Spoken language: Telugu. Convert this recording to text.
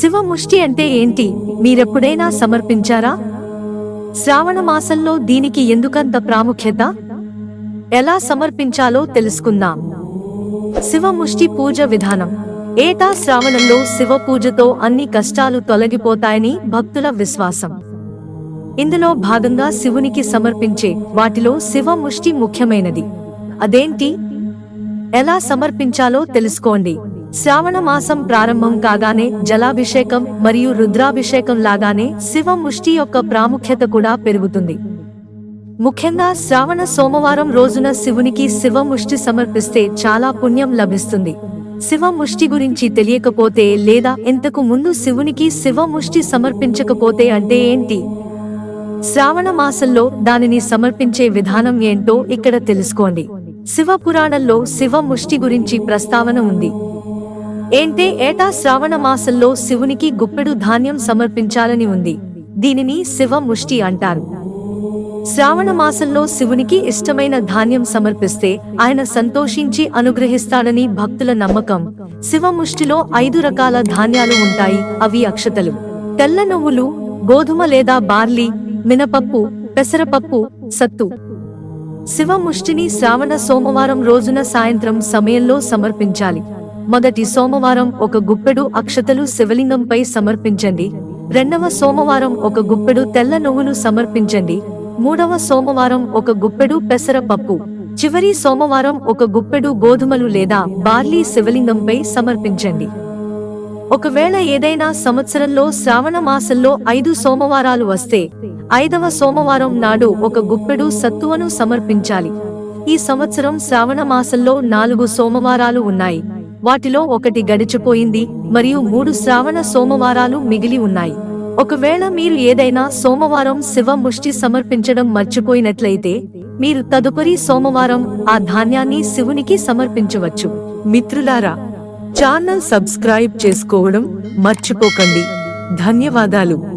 శివముష్టి అంటే ఏంటి? మీరెప్పుడైనా సమర్పించారా? శ్రావణ మాసంలో దీనికి ఎందుకంత ప్రాముఖ్యత? ఎలా సమర్పించాలో తెలుసుకుందాం. శివముష్టి పూజ విధానం. ఏటా శ్రావణంలో శివ పూజతో అన్ని కష్టాలు తొలగిపోతాయని భక్తుల విశ్వాసం. ఇందులో భాగంగా శివునికి సమర్పించే వాటిలో శివముష్టి ముఖ్యమైనది. అదేంటి? ఎలా సమర్పించాలో తెలుసుకోండి. శ్రావణ మాసం ప్రారంభం కాగానే జలాభిషేకం మరియు రుద్రాభిషేకం లాగానే శివముష్టి యొక్క ప్రాముఖ్యత కూడా పెరుగుతుంది. ముఖ్యంగా శ్రావణ సోమవారం రోజున శివునికి శివముష్టి సమర్పిస్తే చాలా పుణ్యం లభిస్తుంది. శివముష్టి గురించి తెలియకపోతే లేదా ఇంతకు ముందు శివునికి శివముష్టి సమర్పించకపోతే అంటే ఏంటి? శ్రావణ మాసంలో దానిని సమర్పించే విధానం ఏంటో ఇక్కడ తెలుసుకోండి. శివ పురాణంలో శివ ముష్టి గురించి ప్రస్తావన ఉంది. ఏంటే ఏటా శ్రావణ మాసంలో శివునికి గుప్పెడు ధాన్యం సమర్పించాలని ఉంది. దీనిని శివ ముష్టి అంటారు. శ్రావణ మాసంలో శివునికి ఇష్టమైన ధాన్యం సమర్పిస్తే ఆయన సంతోషించి అనుగ్రహిస్తాడని భక్తుల నమ్మకం. శివముష్టిలో ఐదు రకాల ధాన్యాలు ఉంటాయి. అవి అక్షతలు. తెల్ల నువ్వులు గోధుమ లేదా బార్లీ మినపప్పు పెసరపప్పు సత్తు. శివముష్టిని శ్రావణ సోమవారం రోజున సాయంత్రం సమయంలో సమర్పించాలి. మొదటి సోమవారం ఒక గుప్పెడు అక్షతలు శివలింగంపై సమర్పించండి. రెండవ సోమవారం ఒక గుప్పెడు తెల్ల నువ్వులు సమర్పించండి. మూడవ సోమవారం ఒక గుప్పెడు పెసరపప్పు చివరి సోమవారం ఒక గుప్పెడు గోధుమలు లేదా బార్లీ శివలింగంపై సమర్పించండి. ఒకవేళ ఏదైనా సంవత్సరంలో శ్రావణ మాసంలో ఐదు సోమవారాలు వస్తే ఐదవ సోమవారం నాడు ఒక గుప్పెడు సత్తువను సమర్పించాలి. ఈ సంవత్సరం శ్రావణ మాసంలో నాలుగు సోమవారాలు ఉన్నాయి. వాటిలో ఒకటి గడిచిపోయింది మరియు మూడు శ్రావణ సోమవారాలు మిగిలి ఉన్నాయి. ఒకవేళ మీరు ఏదైనా సోమవారం శివ ముష్టి సమర్పించడం మర్చిపోయినట్లయితే మీరు తదుపరి సోమవారం ఆ ధాన్యాన్ని శివునికి సమర్పించవచ్చు. మిత్రులారా ఛానల్ సబ్స్క్రైబ్ చేసుకోవడం మర్చిపోకండి. ధన్యవాదాలు.